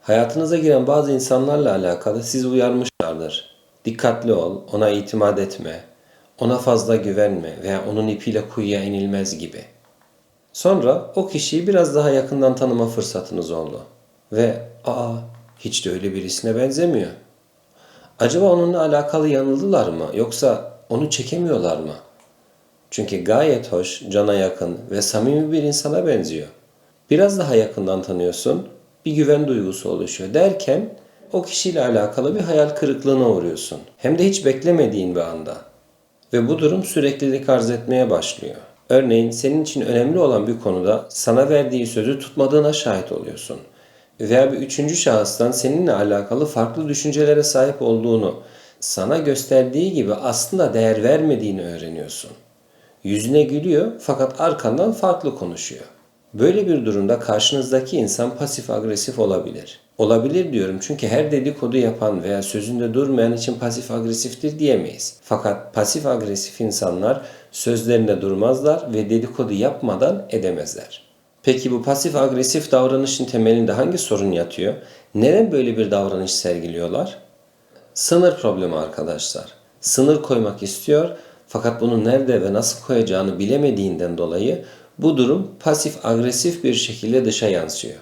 Hayatınıza giren bazı insanlarla alakalı sizi uyarmışlardır. Dikkatli ol, ona itimat etme, ona fazla güvenme veya onun ipiyle kuyuya inilmez gibi. Sonra o kişiyi biraz daha yakından tanıma fırsatınız oldu. Ve aa hiç de öyle birisine benzemiyor. Acaba onunla alakalı yanıldılar mı yoksa onu çekemiyorlar mı? Çünkü gayet hoş, cana yakın ve samimi bir insana benziyor. Biraz daha yakından tanıyorsun, bir güven duygusu oluşuyor derken o kişiyle alakalı bir hayal kırıklığına uğruyorsun. Hem de hiç beklemediğin bir anda. Ve bu durum süreklilik arz etmeye başlıyor. Örneğin senin için önemli olan bir konuda sana verdiği sözü tutmadığına şahit oluyorsun. Veya bir üçüncü şahıstan seninle alakalı farklı düşüncelere sahip olduğunu, sana gösterdiği gibi aslında değer vermediğini öğreniyorsun. Yüzüne gülüyor fakat arkandan farklı konuşuyor. Böyle bir durumda karşınızdaki insan pasif agresif olabilir. Olabilir diyorum çünkü her dedikodu yapan veya sözünde durmayan için pasif agresiftir diyemeyiz. Fakat pasif agresif insanlar sözlerinde durmazlar ve dedikodu yapmadan edemezler. Peki bu pasif agresif davranışın temelinde hangi sorun yatıyor? Neden böyle bir davranış sergiliyorlar? Sınır problemi arkadaşlar. Sınır koymak istiyor fakat bunu nerede ve nasıl koyacağını bilemediğinden dolayı bu durum pasif agresif bir şekilde dışa yansıyor.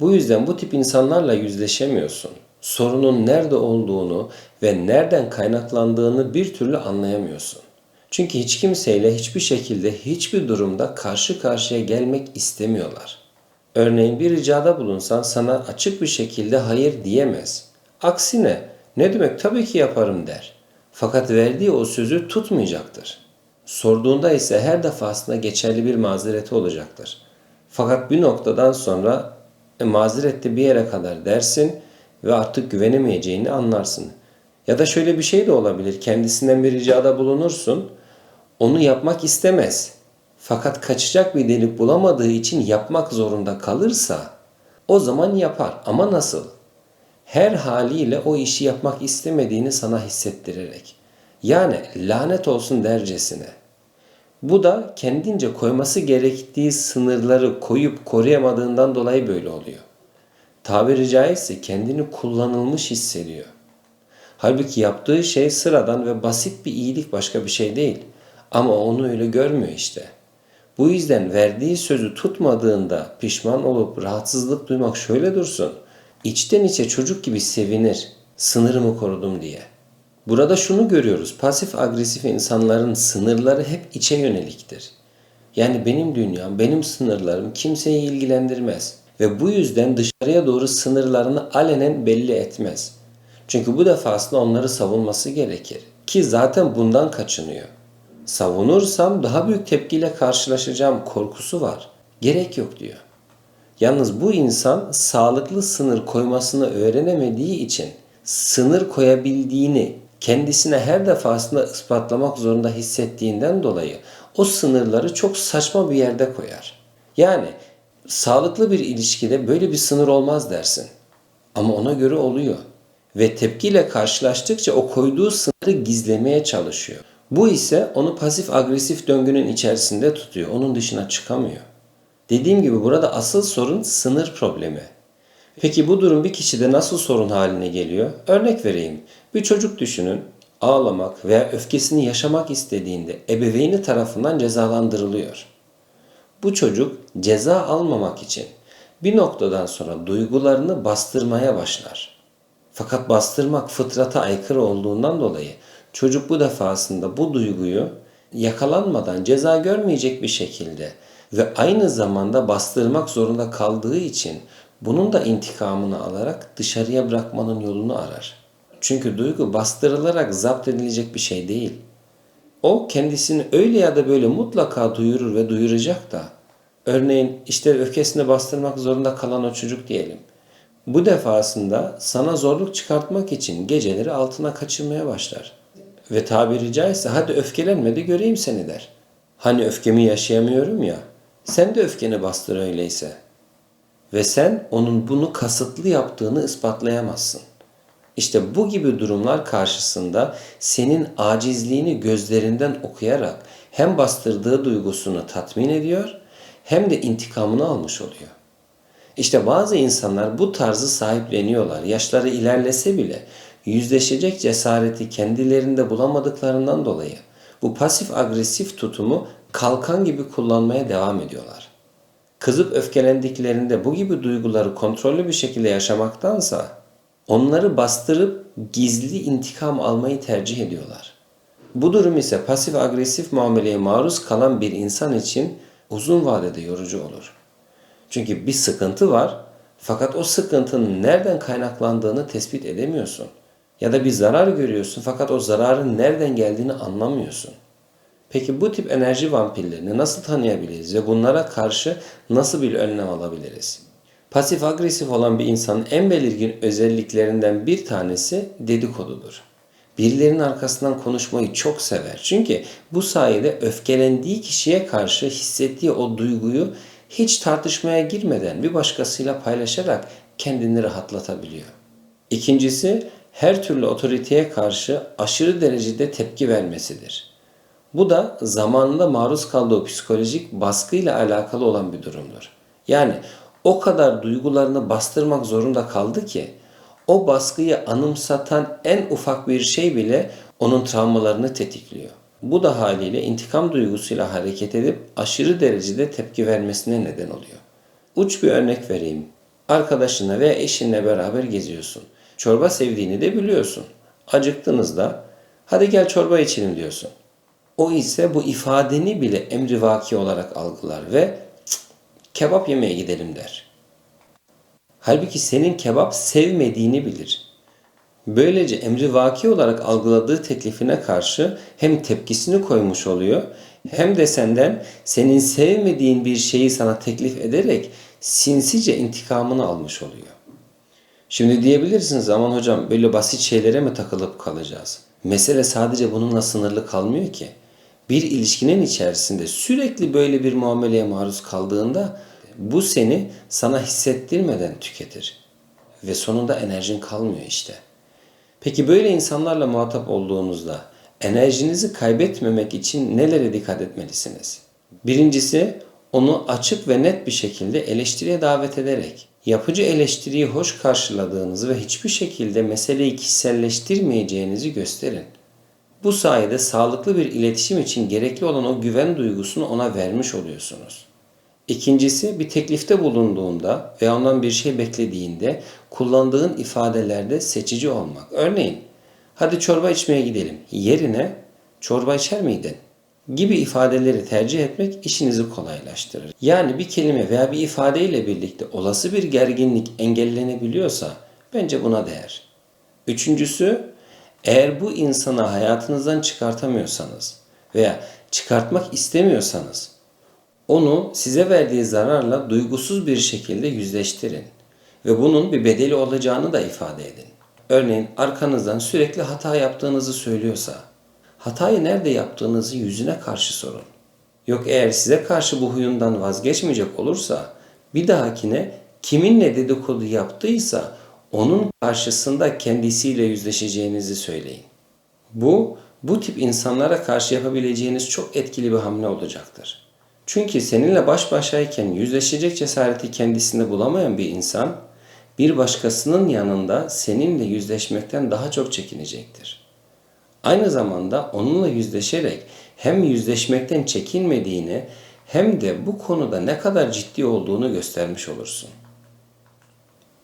Bu yüzden bu tip insanlarla yüzleşemiyorsun. Sorunun nerede olduğunu ve nereden kaynaklandığını bir türlü anlayamıyorsun. Çünkü hiç kimseyle hiçbir şekilde hiçbir durumda karşı karşıya gelmek istemiyorlar. Örneğin bir ricada bulunsan sana açık bir şekilde hayır diyemez. Aksine ne demek tabii ki yaparım der. Fakat verdiği o sözü tutmayacaktır. Sorduğunda ise her defasında geçerli bir mazereti olacaktır. Fakat bir noktadan sonra e, mazeret de bir yere kadar dersin ve artık güvenemeyeceğini anlarsın. Ya da şöyle bir şey de olabilir. Kendisinden bir ricada bulunursun. Onu yapmak istemez. Fakat kaçacak bir delik bulamadığı için yapmak zorunda kalırsa o zaman yapar. Ama nasıl? Her haliyle o işi yapmak istemediğini sana hissettirerek. Yani lanet olsun dercesine. Bu da kendince koyması gerektiği sınırları koyup koruyamadığından dolayı böyle oluyor. Tabiri caizse kendini kullanılmış hissediyor. Halbuki yaptığı şey sıradan ve basit bir iyilik başka bir şey değil. Ama onu öyle görmüyor işte. Bu yüzden verdiği sözü tutmadığında pişman olup rahatsızlık duymak şöyle dursun. İçten içe çocuk gibi sevinir. Sınırımı korudum diye. Burada şunu görüyoruz. Pasif agresif insanların sınırları hep içe yöneliktir. Yani benim dünyam, benim sınırlarım kimseyi ilgilendirmez. Ve bu yüzden dışarıya doğru sınırlarını alenen belli etmez. Çünkü bu defasında onları savunması gerekir. Ki zaten bundan kaçınıyor. Savunursam daha büyük tepkiyle karşılaşacağım korkusu var. Gerek yok diyor. Yalnız bu insan sağlıklı sınır koymasını öğrenemediği için sınır koyabildiğini kendisine her defasında ispatlamak zorunda hissettiğinden dolayı o sınırları çok saçma bir yerde koyar. Yani sağlıklı bir ilişkide böyle bir sınır olmaz dersin. Ama ona göre oluyor. Ve tepkiyle karşılaştıkça o koyduğu sınırı gizlemeye çalışıyor. Bu ise onu pasif agresif döngünün içerisinde tutuyor. Onun dışına çıkamıyor. Dediğim gibi burada asıl sorun sınır problemi. Peki bu durum bir kişide nasıl sorun haline geliyor? Örnek vereyim. Bir çocuk düşünün. Ağlamak veya öfkesini yaşamak istediğinde ebeveyni tarafından cezalandırılıyor. Bu çocuk ceza almamak için bir noktadan sonra duygularını bastırmaya başlar. Fakat bastırmak fıtrata aykırı olduğundan dolayı çocuk bu defasında bu duyguyu yakalanmadan ceza görmeyecek bir şekilde ve aynı zamanda bastırmak zorunda kaldığı için bunun da intikamını alarak dışarıya bırakmanın yolunu arar. Çünkü duygu bastırılarak zapt edilecek bir şey değil. O kendisini öyle ya da böyle mutlaka duyurur ve duyuracak da. Örneğin işte öfkesini bastırmak zorunda kalan o çocuk diyelim. Bu defasında sana zorluk çıkartmak için geceleri altına kaçırmaya başlar. Ve tabiri caizse hadi öfkelenme de göreyim seni der. Hani öfkemi yaşayamıyorum ya. Sen de öfkeni bastır öyleyse. Ve sen onun bunu kasıtlı yaptığını ispatlayamazsın. İşte bu gibi durumlar karşısında senin acizliğini gözlerinden okuyarak hem bastırdığı duygusunu tatmin ediyor hem de intikamını almış oluyor. İşte bazı insanlar bu tarzı sahipleniyorlar. Yaşları ilerlese bile yüzleşecek cesareti kendilerinde bulamadıklarından dolayı bu pasif agresif tutumu kalkan gibi kullanmaya devam ediyorlar. Kızıp öfkelendiklerinde bu gibi duyguları kontrollü bir şekilde yaşamaktansa onları bastırıp gizli intikam almayı tercih ediyorlar. Bu durum ise pasif agresif muameleye maruz kalan bir insan için uzun vadede yorucu olur. Çünkü bir sıkıntı var fakat o sıkıntının nereden kaynaklandığını tespit edemiyorsun. Ya da bir zarar görüyorsun fakat o zararın nereden geldiğini anlamıyorsun. Peki bu tip enerji vampirlerini nasıl tanıyabiliriz ve bunlara karşı nasıl bir önlem alabiliriz? Pasif agresif olan bir insanın en belirgin özelliklerinden bir tanesi dedikodudur. Birilerinin arkasından konuşmayı çok sever. Çünkü bu sayede öfkelendiği kişiye karşı hissettiği o duyguyu hiç tartışmaya girmeden bir başkasıyla paylaşarak kendini rahatlatabiliyor. İkincisi her türlü otoriteye karşı aşırı derecede tepki vermesidir. Bu da zamanında maruz kaldığı psikolojik baskıyla alakalı olan bir durumdur. Yani o kadar duygularını bastırmak zorunda kaldı ki o baskıyı anımsatan en ufak bir şey bile onun travmalarını tetikliyor. Bu da haliyle intikam duygusuyla hareket edip aşırı derecede tepki vermesine neden oluyor. Uç bir örnek vereyim. Arkadaşınla veya eşinle beraber geziyorsun. Çorba sevdiğini de biliyorsun. Acıktığınızda hadi gel çorba içelim diyorsun. O ise bu ifadeni bile emrivaki olarak algılar ve kebap yemeye gidelim der. Halbuki senin kebap sevmediğini bilir. Böylece emri vaki olarak algıladığı teklifine karşı hem tepkisini koymuş oluyor hem de senden senin sevmediğin bir şeyi sana teklif ederek sinsice intikamını almış oluyor. Şimdi diyebilirsiniz aman hocam böyle basit şeylere mi takılıp kalacağız? Mesele sadece bununla sınırlı kalmıyor ki. Bir ilişkinin içerisinde sürekli böyle bir muameleye maruz kaldığında bu seni sana hissettirmeden tüketir. Ve sonunda enerjin kalmıyor işte. Peki böyle insanlarla muhatap olduğunuzda enerjinizi kaybetmemek için nelere dikkat etmelisiniz? Birincisi onu açık ve net bir şekilde eleştiriye davet ederek yapıcı eleştiriyi hoş karşıladığınızı ve hiçbir şekilde meseleyi kişiselleştirmeyeceğinizi gösterin. Bu sayede sağlıklı bir iletişim için gerekli olan o güven duygusunu ona vermiş oluyorsunuz. İkincisi bir teklifte bulunduğunda ve ondan bir şey beklediğinde kullandığın ifadelerde seçici olmak. Örneğin hadi çorba içmeye gidelim yerine çorba içer miydin? gibi ifadeleri tercih etmek işinizi kolaylaştırır. Yani bir kelime veya bir ifade ile birlikte olası bir gerginlik engellenebiliyorsa bence buna değer. Üçüncüsü eğer bu insanı hayatınızdan çıkartamıyorsanız veya çıkartmak istemiyorsanız onu size verdiği zararla duygusuz bir şekilde yüzleştirin ve bunun bir bedeli olacağını da ifade edin. Örneğin arkanızdan sürekli hata yaptığınızı söylüyorsa, hatayı nerede yaptığınızı yüzüne karşı sorun. Yok eğer size karşı bu huyundan vazgeçmeyecek olursa, bir dahakine kiminle dedikodu yaptıysa onun karşısında kendisiyle yüzleşeceğinizi söyleyin. Bu, bu tip insanlara karşı yapabileceğiniz çok etkili bir hamle olacaktır. Çünkü seninle baş başayken yüzleşecek cesareti kendisinde bulamayan bir insan, bir başkasının yanında seninle yüzleşmekten daha çok çekinecektir. Aynı zamanda onunla yüzleşerek hem yüzleşmekten çekinmediğini hem de bu konuda ne kadar ciddi olduğunu göstermiş olursun.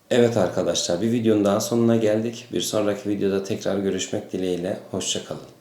Evet arkadaşlar bir videonun daha sonuna geldik. Bir sonraki videoda tekrar görüşmek dileğiyle. Hoşçakalın.